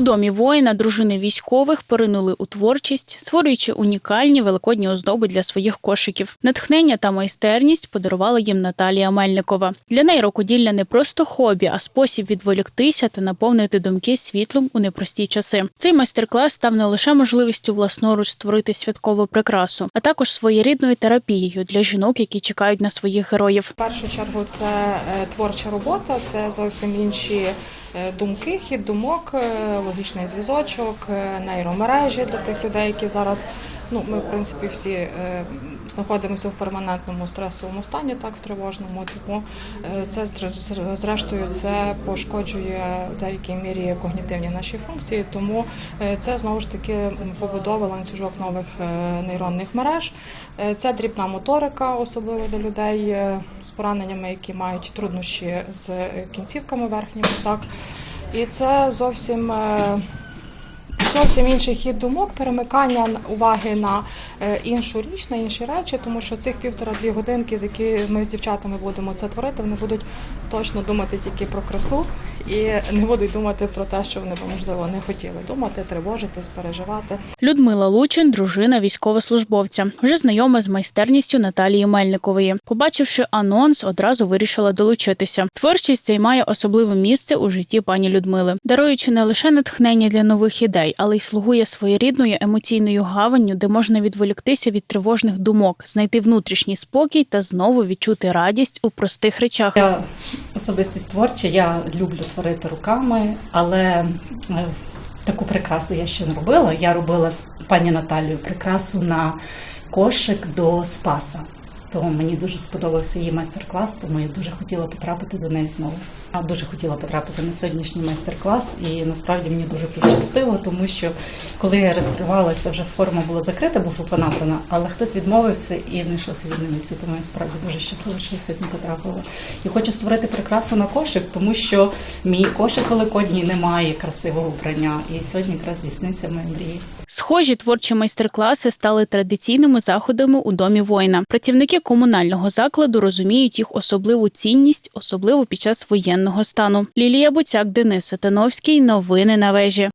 У домі воїна дружини військових поринули у творчість, створюючи унікальні великодні оздоби для своїх кошиків. Натхнення та майстерність подарувала їм Наталія Мельникова. Для неї рукоділля не просто хобі, а спосіб відволіктися та наповнити думки світлом у непрості часи. Цей майстер-клас став не лише можливістю власноруч створити святкову прикрасу, а також своєрідною терапією для жінок, які чекають на своїх героїв. В першу чергу це е, творча робота, це зовсім інші думки, хід думок, е, логічний зв'язочок, е, нейромережі для тих людей, які зараз. Ну, ми, в принципі, всі е, знаходимося в перманентному стресовому стані, так в тривожному. Тому е, це зр- зр- зрештою це пошкоджує в деякій мірі когнітивні наші функції. Тому е, це знову ж таки побудова ланцюжок нових е, нейронних мереж. Це дрібна моторика, особливо для людей з пораненнями, які мають труднощі з кінцівками верхніми. Так і це зовсім. Зовсім інший хід думок, перемикання уваги на е, іншу річ, на інші речі, тому що цих півтора-дві годинки, з які ми з дівчатами будемо це творити, вони будуть точно думати тільки про красу і не будуть думати про те, що вони б можливо не хотіли думати, тривожитись, переживати. Людмила Лучин, дружина військовослужбовця, вже знайома з майстерністю Наталії Мельникової. Побачивши анонс, одразу вирішила долучитися. Творчість займає особливе місце у житті пані Людмили, даруючи не лише натхнення для нових ідей, але й слугує своєрідною емоційною гаванню, де можна відволіктися від тривожних думок, знайти внутрішній спокій та знову відчути радість у простих речах. Я особистість творча, я люблю творити руками, але е, таку прикрасу я ще не робила. Я робила з пані Наталією прикрасу на кошик до Спаса. То мені дуже сподобався її майстер-клас, тому я дуже хотіла потрапити до неї знову. Я дуже хотіла потрапити на сьогоднішній майстер-клас, і насправді мені дуже пощастило, тому що коли я реєструвалася, вже форма була закрита, був опанатана, але хтось відмовився і знайшовся вільне місце. Тому я справді дуже щаслива, що я сьогодні потрапила. І хочу створити прикрасу на кошик, тому що мій кошик великодній не має красивого вбрання. І сьогодні якраз здійсниться моя мрія. Схожі творчі майстер-класи стали традиційними заходами у домі воїна. Працівники комунального закладу розуміють їх особливу цінність, особливо під час воєнного стану. Лілія Буцяк, Денис Сатановський. Новини на вежі.